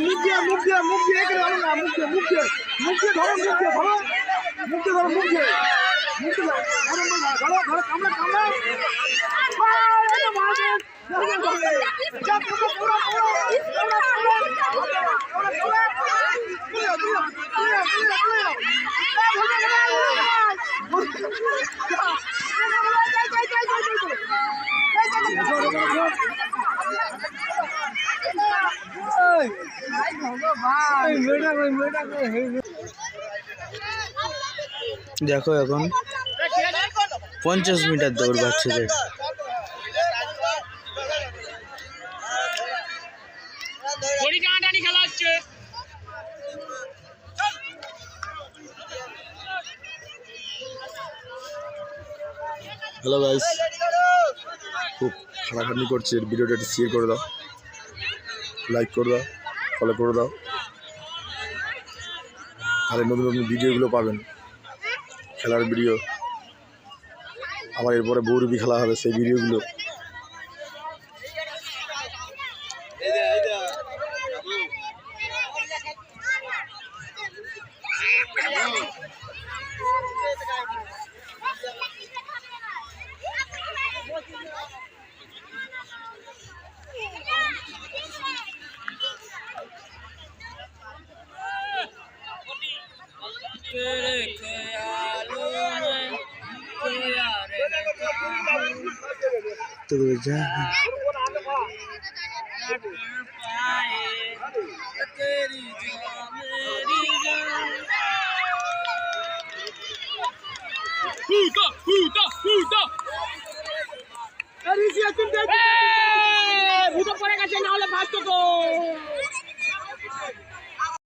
মুখ দিয়ে মুখ দিয়ে মুখ দিয়ে একে ধরো না মুখ দিয়ে মুখ দিয়ে মুখ দিয়ে ধরো মুখ দিয়ে ধরো মুখ দিয়ে ধরো মুখ দিয়ে মুখ দিয়ে ধরো ধরো ধরো কামড়া কামড়া দেখো এখন পঞ্চাশ মিটার দৌড় বাচ্চাদের হ্যালো গাইস খুব খাটাখাটনি করছে। এর ভিডিওটা একটু শেয়ার করে দাও। লাইক করে দাও ফলো করে দাও। তাহলে নতুন নতুন ভিডিওগুলো পাবেন। খেলার ভিডিও। আবার এরপরে বৌরবি খেলা হবে, সেই ভিডিওগুলো। তো যা Puta, puta, puta! Alicia, তুমি দেখো